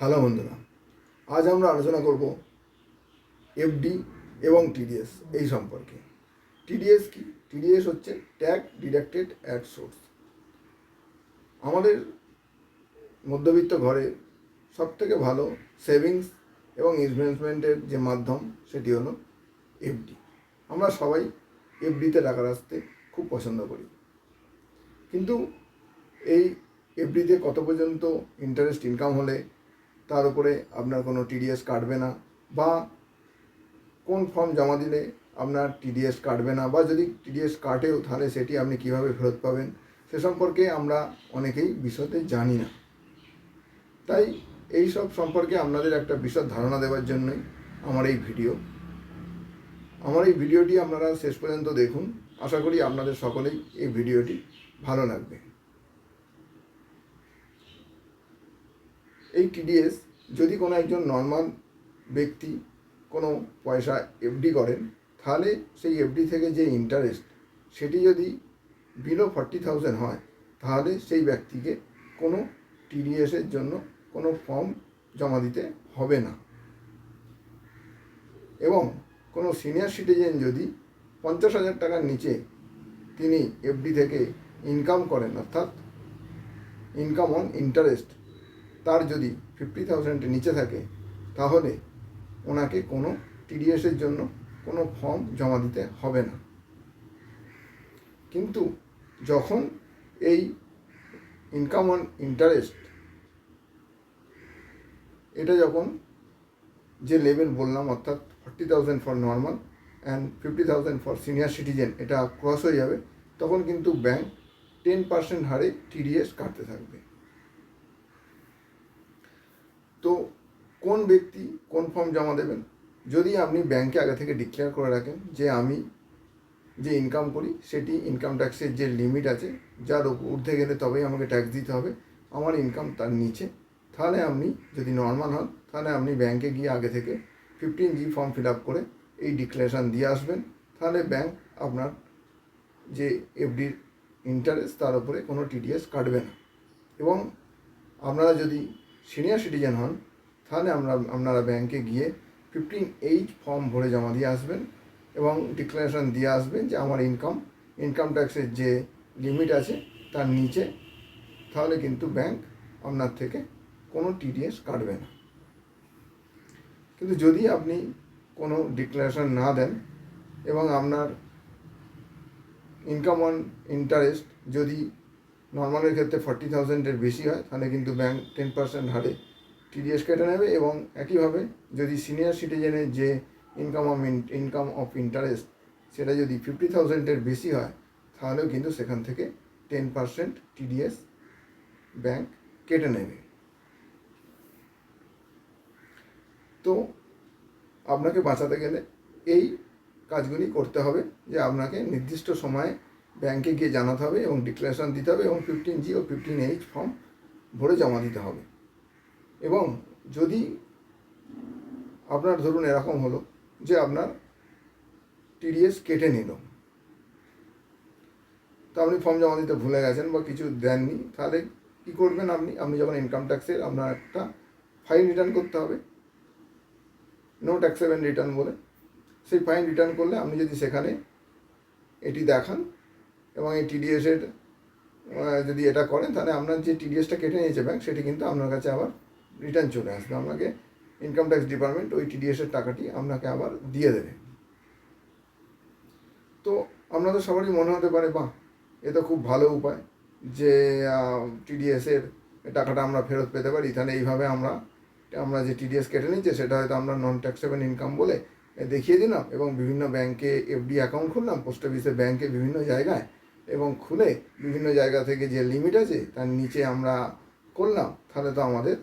Hello বন্ধুরা, আজ আমরা আলোচনা করব এফডি এবং টিডিএস এই সম্পর্কে। টিডিএস কি? টিডিএস হচ্ছে ট্যাগ ডিডাক্টেড অ্যাট সোর্স আমাদের মধ্যবিত্ত ঘরে সবথেকে ভালো সেভিংস এবং ইনভেস্টমেন্টের যে মাধ্যম, সেটি হলো এফডি আমরা সবাই এফডিতে টাকা রাখতে খুব পছন্দ করি। কিন্তু এই এফডিতে কত পর্যন্ত ইন্টারেস্ট ইনকাম হলে তার উপরে আপনার কোনো টিডিএস কাটবে না বা কোন ফর্ম জমা দিলে আপনার টিডিএস কাটবে না বা যদি টিডিএস কাটেও তাহলে সেটি আপনি কীভাবে ফেরত পাবেন সে সম্পর্কে আমরা অনেকেই বিশদে জানি না। তাই এই সব সম্পর্কে আপনাদের একটা বিশদ ধারণা দেওয়ার জন্যই আমার এই ভিডিও। আমার এই ভিডিওটি আপনারা শেষ পর্যন্ত দেখুন। আশা করি আপনাদের সকলেই এই ভিডিওটি ভালো লাগবে। এই টিডিএস যদি কোনো একজন নর্মাল ব্যক্তি কোনো পয়সা এফডি করেন, তাহলে সেই এফডি থেকে যে ইন্টারেস্ট সেটি যদি বিলো ফর্টি থাউজেন্ড হয়, তাহলে সেই ব্যক্তিকে কোনো টিডিএসের জন্য কোনো ফর্ম জমা দিতে হবে না। এবং কোনো সিনিয়র সিটিজেন যদি পঞ্চাশ হাজার টাকার নিচে তিনি এফডি থেকে ইনকাম করেন, অর্থাৎ ইনকাম অন ইন্টারেস্ট তার যদি ফিফটি থাউজেন্ডের নিচে থাকে, তাহলে ওনাকে কোনো টিডিএসের জন্য কোনো ফর্ম জমা দিতে হবে না। কিন্তু যখন এই ইনকাম অন ইন্টারেস্ট এটা যখন যে লেভেল বললাম, অর্থাৎ forty thousand for normal and fifty thousand for senior citizen এটা ক্রস হয়ে যাবে, তখন কিন্তু ব্যাংক টেন পার্সেন্ট হারে টিডিএস কাটতে থাকবে। তো কোন ব্যক্তি কোন ফর্ম জমা দেবেন? যদি আপনি ব্যাংকে আগে থেকে ডিক্লেয়ার করে রাখেন যে আমি যে ইনকাম করি, সেটি ইনকাম ট্যাক্সের যে লিমিট আছে, যার ঊর্ধ্বে গেলে তবেই আমাকে ট্যাক্স দিতে হবে। আমার ইনকাম তার নিচে। তাহলে আপনি যদি নর্মাল হন, তাহলে আপনি ব্যাংকে গিয়ে আগে থেকে fifteen G form fill up করে এই ডিক্লারেশান দিয়ে আসবেন। তাহলে ব্যাংক আপনার যে এফডির ইন্টারেস্ট তার উপরে কোনো টিডিএস কাটবে না। এবং আপনারা যদি সিনিয়র সিটিজেন হন, তাহলে আমরা, আপনারা ব্যাংকে গিয়ে ফিফটিন এইচ ফর্ম ভরে জমা দিয়ে আসবেন এবং ডিক্লারেশন দিয়ে আসবেন যে আমার ইনকাম ইনকাম ট্যাক্সের যে লিমিট আছে তার নিচে, তাহলে কিন্তু ব্যাংক আপনার থেকে কোনো টিডিএস কাটবে না। কিন্তু যদি আপনি কোনো ডিক্লারেশন না দেন এবং আপনার ইনকাম অন ইন্টারেস্ট যদি নর্মালের ক্ষেত্রে ফর্টি থাউজেন্ডের বেশি হয়, তাহলে কিন্তু ব্যাংক টেন পার্সেন্ট হারে টিডিএস কেটে নেবে এবং একইভাবে যদি সিনিয়র সিটিজেনের যে income of income of interest সেটা যদি ফিফটি থাউজেন্ডের বেশি হয়, তাহলেও কিন্তু সেখান থেকে টেন পার্সেন্ট টিডিএস ব্যাংক কেটে নেবে। তো আপনাকে বাঁচাতে গেলে এই কাজগুলি করতে হবে যে আপনাকে নির্দিষ্ট সময়ে ব্যাংকে গিয়ে জানাতে হবে এবং ডিক্লারেশন দিতে হবে এবং ফিফটিন জি ও ফিফটিন এইচ ফর্ম ভরে জমা দিতে হবে। এবং যদি আপনার ধরুন এরকম হলো যে আপনার টিডিএস কেটে নিল, তো আপনি ফর্ম জমা দিতে ভুলে গেছেন বা কিছু দেননি, তাহলে কী করবেন আপনি? আপনি যখন ইনকাম ট্যাক্সের আপনার একটা ফাইন রিটার্ন করতে হবে নো ট্যাক্সেবেল রিটার্ন বলে। সেই ফাইন রিটার্ন করলে আপনি যদি সেখানে এটি দেখান এবং এই টিডিএসের যদি এটা করেন, তাহলে আপনার যে টিডিএসটা কেটে নিয়েছে ব্যাংক সেটি কিন্তু আপনার কাছে আবার রিটার্ন চলে আসবে। আপনাকে ইনকাম ট্যাক্স ডিপার্টমেন্ট ওই টিডিএসের টাকাটি আপনাকে আবার দিয়ে দেবে। তো আপনাদের সবারই মনে হতে পারে, বাহ, এ তো খুব ভালো উপায় যে টিডিএসের টাকাটা আমরা ফেরত পেতে পারি। তাহলে এইভাবে আমরা আমরা যে টিডিএস কেটে নিচ্ছে সেটা হয়তো আমরা নন ট্যাক্সেবল ইনকাম বলে দেখিয়ে দিলাম এবং বিভিন্ন ব্যাংকে এফডি অ্যাকাউন্ট খুললাম পোস্ট অফিসের ব্যাংকে বিভিন্ন জায়গায় এবং খুলে বিভিন্ন জায়গা থেকে যে লিমিট আছে, তার নিচে আমরা করলাম। তাহলে তো আমাদের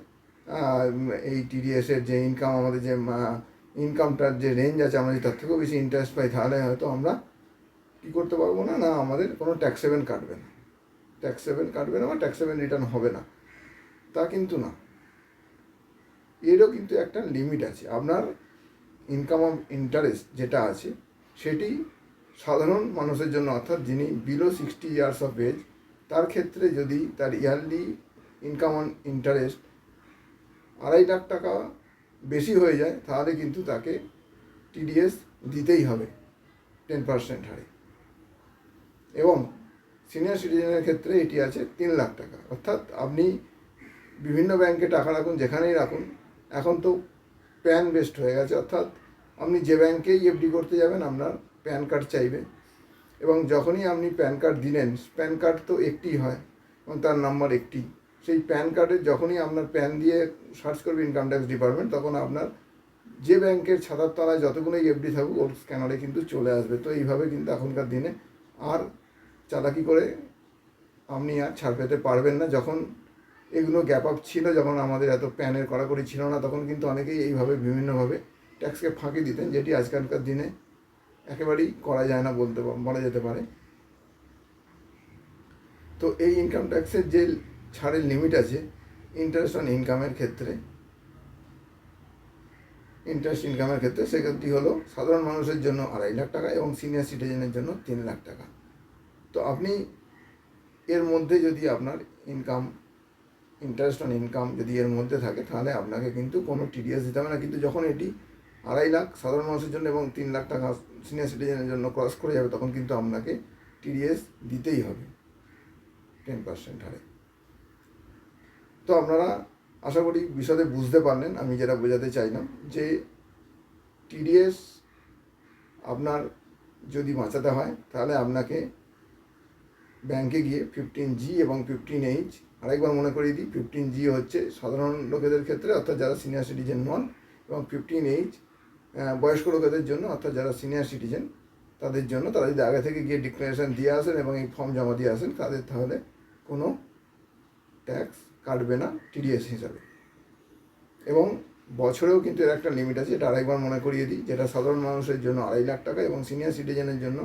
এই টিডিএসের যে ইনকাম আমাদের যে ইনকামটার যে রেঞ্জ আছে, আমরা তার থেকেও বেশি ইন্টারেস্ট পাই, তাহলে হয়তো আমরা কী করতে পারব না? না, আমাদের কোনো ট্যাক্সেবেল কাটবে না। ট্যাক্সেবেল কাটবে না বা ট্যাক্সেবেল রিটার্ন হবে না। তা কিন্তু না। এরও কিন্তু একটা লিমিট আছে। আপনার ইনকাম অফ ইন্টারেস্ট যেটা আছে, সেটি সাধারণ মানুষের জন্য, অর্থাৎ যিনি below sixty years of age তার ক্ষেত্রে যদি তার ইয়ারলি ইনকাম অন ইন্টারেস্ট আড়াই লাখ টাকা বেশি হয়ে যায়, তাহলে কিন্তু তাকে টিডিএস দিতেই হবে টেন পার্সেন্ট হারে। এবং সিনিয়র সিটিজেনের ক্ষেত্রে এটি আছে তিন লাখ টাকা। অর্থাৎ আপনি বিভিন্ন ব্যাংকে টাকা রাখুন, যেখানেই রাখুন, এখন তো প্যান বেস্ট হয়ে গেছে। অর্থাৎ আপনি যে ব্যাংকেই এফডি করতে যাবেন, আপনার প্যান কার্ড চাইবে। এবং যখনই আপনি প্যান কার্ড দিলেন, প্যান কার্ড তো একটি হয় এবং তার নাম্বার একটি। সেই প্যান কার্ডের যখনই আপনার প্যান দিয়ে সার্চ করবে ইনকাম ট্যাক্স ডিপার্টমেন্ট, তখন আপনার যে ব্যাংকের ছাতার তলায় যতগুলো এফডি থাকুক, ওর স্ক্যানারে কিন্তু চলে আসবে। তো এইভাবে কিন্তু এখনকার দিনে আর চালাকি করে আপনি আর ছাড় পেতে পারবেন না। যখন এগুলো গ্যাপ আপ ছিল, যখন আমাদের এত প্যানের কড়াকড়ি ছিল না, তখন কিন্তু অনেকেই এইভাবে বিভিন্নভাবে ট্যাক্সকে ফাঁকি দিতেন, যেটি আজকালকার দিনে একেবারেই করা যায় না বলতে বলা যেতে পারে। তো এই ইনকাম ট্যাক্সের যে ছাড়ের লিমিট আছে ইন্টারেস্ট অন ইনকামের ক্ষেত্রে ইন্টারেস্ট ইনকামের ক্ষেত্রে সেক্ষেত্রে হলো সাধারণ মানুষের জন্য আড়াই লাখ টাকা এবং সিনিয়র সিটিজেনের জন্য তিন লাখ টাকা। তো আপনি এর মধ্যে যদি আপনার ইনকাম ইন্টারেস্ট অন ইনকাম যদি এর মধ্যে থাকে, তাহলে আপনাকে কিন্তু কোনো টিডিএস দিতে হবে না। কিন্তু যখন এটি আড়াই লাখ সাধারণ মানুষের জন্য এবং তিন লাখ টাকা সিনিয়র সিটিজেনের জন্য ক্রস করে যাবে, তখন কিন্তু আপনাকে টিডিএস দিতেই হবে টেন পার্সেন্ট হারে। তো আপনারা আশা করি বিশদে বুঝতে পারলেন, আমি যেটা বোঝাতে চাইলাম যে টিডিএস আপনার যদি বাঁচাতে হয়, তাহলে আপনাকে ব্যাংকে গিয়ে ফিফটিন জি এবং ফিফটিন এইচ আরেকবার মনে করিয়ে দিই ফিফটিন জি হচ্ছে সাধারণ লোকেদের ক্ষেত্রে, অর্থাৎ যারা সিনিয়র সিটিজেন নন, এবং ফিফটিন এইচ বয়স্ক লোকেদের জন্য, অর্থাৎ যারা সিনিয়র সিটিজেন তাদের জন্য তারা যদি আগে থেকে গিয়ে ডিক্লারেশন দিয়ে আসেন এবং এই ফর্ম জমা দিয়ে আসেন, তাদের তাহলে কোনো ট্যাক্স কাটবে না টিডিএস হিসাবে। এবং বছরেও কিন্তু এর একটা লিমিট আছে এটা আরেকবার মনে করিয়ে দিই, যেটা সাধারণ মানুষের জন্য আড়াই লাখ টাকা এবং সিনিয়র সিটিজেনের জন্য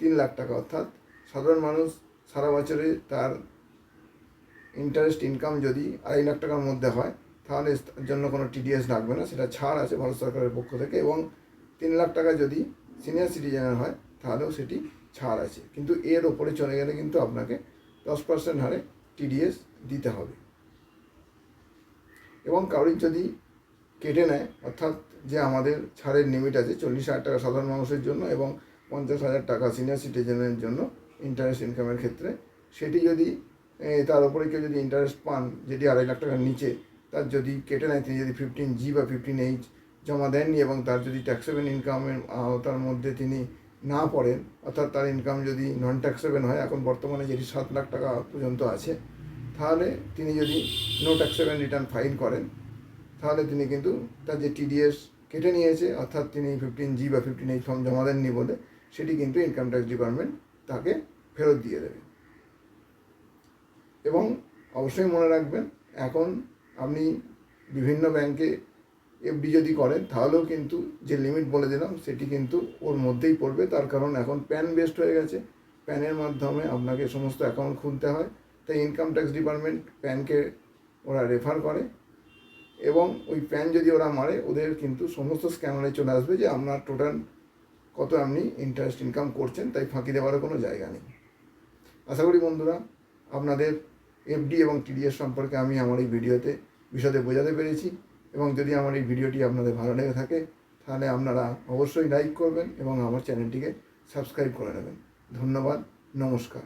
তিন লাখ টাকা, অর্থাৎ সাধারণ মানুষ সারা বছরে তার ইন্টারেস্ট ইনকাম যদি আড়াই লাখ টাকার মধ্যে হয় তাহলে জন্য কোনো টিডিএস লাগবে না, সেটা ছাড় আছে ভারত সরকারের পক্ষ থেকে এবং তিন লাখ টাকা যদি সিনিয়র সিটিজেনের হয়, তাহলেও সেটি ছাড় আছে। কিন্তু এর ওপরে চলে গেলে কিন্তু আপনাকে দশ পার্সেন্ট হারে টিডিএস দিতে হবে। এবং কারোর যদি কেটে নেয়, অর্থাৎ যে আমাদের ছাড়ের লিমিট আছে, চল্লিশ হাজার টাকা সাধারণ মানুষের জন্য এবং পঞ্চাশ হাজার টাকা সিনিয়র সিটিজেনের জন্য ইন্টারেস্ট ইনকামের ক্ষেত্রে, সেটি যদি তার উপরে কেউ যদি ইন্টারেস্ট পান, যেটি আড়াই লাখ টাকার নিচে তার যদি কেটে নেয়, তিনি যদি ফিফটিন জি বা ফিফটিন এইচ জমা দেননি এবং তার যদি ট্যাক্সেবল ইনকামের আওতার মধ্যে তিনি না পড়েন, অর্থাৎ তার ইনকাম যদি নন ট্যাক্সেবল হয়, এখন বর্তমানে যেটি সাত লাখ টাকা পর্যন্ত আছে, তাহলে তিনি যদি নো ট্যাক্সেবল রিটার্ন ফাইল করেন, তাহলে তিনি কিন্তু তার যে টিডিএস কেটে নিয়েছে, অর্থাৎ তিনি ফিফটিন জি বা ফিফটিন এইচ ফর্ম জমা দেননি বলে, সেটি কিন্তু ইনকাম ট্যাক্স ডিপার্টমেন্ট তাকে ফেরত দিয়ে দেবে। এবং অবশ্যই মনে রাখবেন, এখন আপনি বিভিন্ন ব্যাংকে এফডি যদি করেন, তাহলেও কিন্তু যে লিমিট বলে দিলাম, সেটি কিন্তু ওর মধ্যেই পড়বে। তার কারণ এখন প্যান বেস্ট হয়ে গেছে। প্যানের মাধ্যমে আপনাকে সমস্ত অ্যাকাউন্ট খুলতে হয়। তাই ইনকাম ট্যাক্স ডিপার্টমেন্ট প্যানকে ওরা রেফার করে। এবং ওই প্যান যদি ওরা মারে, ওদের কিন্তু সমস্ত স্ক্যানারে চলে আসবে যে আপনার টোটাল কত আপনি ইন্টারেস্ট ইনকাম করছেন, তাই ফাঁকি দেওয়ারও কোনো জায়গা নেই। আশা করি বন্ধুরা, আপনাদের এফডি এবং টিডিএস সম্পর্কে আমি আমার এই ভিডিওতে বিশদে বোঝাতে পেরেছি এবং যদি আমার এই ভিডিওটি আপনাদের ভালো লেগে থাকে, তাহলে আপনারা অবশ্যই লাইক করবেন এবং আমার চ্যানেলটিকে সাবস্ক্রাইব করে নেবেন। ধন্যবাদ, নমস্কার।